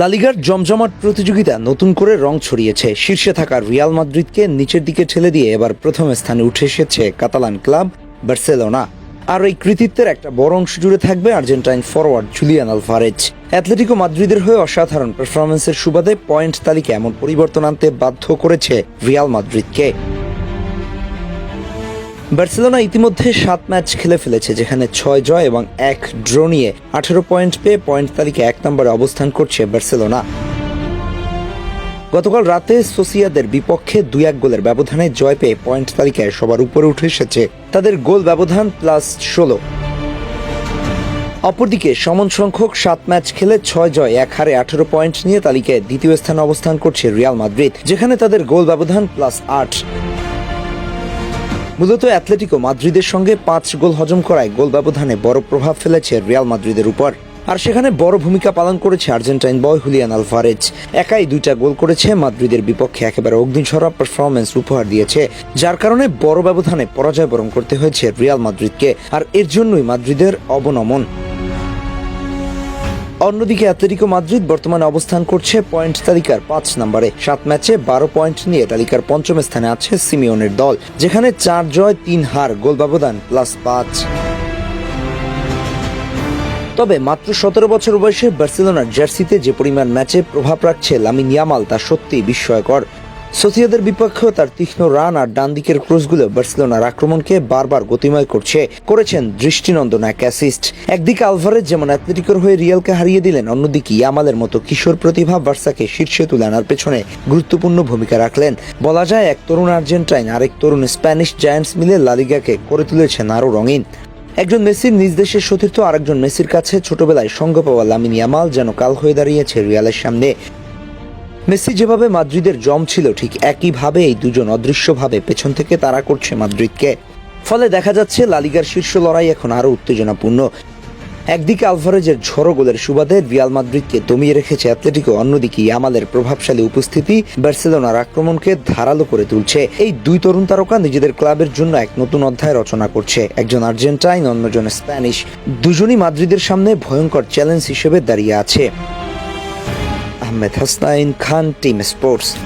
লালিগার জমজমাট প্রতিযোগিতা নতুন করে রং ছড়িয়েছে। শীর্ষে থাকা রিয়াল মাদ্রিদকে নিচের দিকে ঠেলে দিয়ে এবার প্রথম স্থানে উঠে এসেছে কাতালান ক্লাব বার্সেলোনা। আর এই কৃতিত্বের একটা বড় অংশ জুড়ে থাকবে Argentine forward Julian Alvarez. Atletico মাদ্রিদের হয়ে অসাধারণ পারফরমেন্সের সুবাদে পয়েন্ট তালিকা এমন পরিবর্তন আনতে বাধ্য করেছে রিয়াল মাদ্রিদকে। বার্সেলোনা ইতিমধ্যে সাত ম্যাচ খেলে ফেলেছে, যেখানে ছয় জয় এবং এক ড্র নিয়ে আঠেরো পয়েন্ট পেয়ে পয়েন্ট তালিকা এক নম্বরে অবস্থান করছে বার্সেলোনা। গতকাল রাতে সোসিয়াদের বিপক্ষে দুই এক গোলের ব্যবধানে জয় পেয়ে পয়েন্ট তালিকায় সবার উপরে উঠে এসেছে তাদের গোল ব্যবধান প্লাস ষোলো। অপরদিকে সমন সংখ্যক সাত ম্যাচ খেলে ছয় জয়, এক হারে আঠেরো পয়েন্ট নিয়ে তালিকায় দ্বিতীয় স্থানে অবস্থান করছে রিয়াল মাদ্রিদ, যেখানে তাদের গোল ব্যবধান প্লাস আট। মূলত অ্যাথলেটিকো মাদ্রিদের সঙ্গে পাঁচ গোল হজম করায় গোল ব্যবধানে বড় প্রভাব ফেলেছে রিয়াল মাদ্রিদের উপর। আর সেখানে বড় ভূমিকা পালন করেছে আর্জেন্টাইন বয় হুলিয়ান আলভারেজ। একাই দুইটা গোল করেছে, মাদ্রিদের বিপক্ষে একেবারে অগ্নিঝরা পারফরমেন্স উপহার দিয়েছে, যার কারণে বড় ব্যবধানে পরাজয় বরণ করতে হয়েছে রিয়াল মাদ্রিদকে। আর এর জন্যই মাদ্রিদের অবনমন। অন্যদিকে অ্যাথলেটিকো মাদ্রিদ বর্তমানে অবস্থান করছে পয়েন্ট তালিকার পাঁচ নম্বরে। সাত ম্যাচে বারো পয়েন্ট নিয়ে তালিকার পঞ্চম স্থানে আছে সিমিওনের দল, যেখানে চার জয়, তিন হার গোল ব্যবধান প্লাস পাঁচ। তবে মাত্র সতেরো বছর বয়সে বার্সেলোনার জার্সিতে যে পরিমাণ ম্যাচে প্রভাব রাখছে, লামিন ইয়ামাল তা সত্যিই বিস্ময়কর। সোসিয়াদের বিপক্ষেও তার তীক্ষ্ণ রান আর ডান দিকের ক্রসগুলো বার্সেলোনার আক্রমণকে বারবার গতিময় করছে, করেছেন দৃষ্টিনন্দন এক অ্যাসিস্ট একদিকে আলভারেজ যেমন অ্যাথলেটিকোর হয়ে রিয়ালকে হারিয়ে দিলেন, অন্যদিকে ইয়ামালের মতো কিশোর প্রতিভা বার্সাকে শীর্ষে তুলে আনার পেছনে গুরুত্বপূর্ণ ভূমিকা রাখলেন। বলা যায়, এক তরুণ আর্জেন্টাইন আরেক তরুণ স্প্যানিশ জায়ান্টস মিলে লালিগাকে করে তুলেছেন আরও রঙিন। একজন মেসির নিজ দেশের সতীর্থ আরেকজন মেসির কাছে ছোটবেলায় সঙ্গ পাওয়া লামিন ইয়ামাল যেন কাল হয়ে দাঁড়িয়েছে রিয়ালের সামনে। মেসি যেভাবে মাদ্রিদের জম ছিল, ঠিক একইভাবে এই দুজন অদৃশ্যভাবে পেছন থেকে তারা করছে মাদ্রিদকে। ফলে দেখা যাচ্ছে লালিগার শীর্ষ লড়াই এখন আরও উত্তেজনাপূর্ণ। একদিকে আলভারেজের ঝড়ো গোলের সুবাদে রিয়াল মাদ্রিদকে দমিয়ে রেখেছে অ্যাথলেটিকো, অন্যদিকে ইয়ামালের প্রভাবশালী উপস্থিতি বার্সেলোনার আক্রমণকে ধারালো করে তুলছে। এই দুই তরুণ তারকা নিজেদের ক্লাবের জন্য এক নতুন অধ্যায় রচনা করছে। একজন আর্জেন্টাইন, অন্যজন স্প্যানিশ। দুজনই মাদ্রিদের সামনে ভয়ঙ্কর চ্যালেঞ্জ হিসেবে দাঁড়িয়ে আছে। Ahmed Hossein Khan, Team Sports.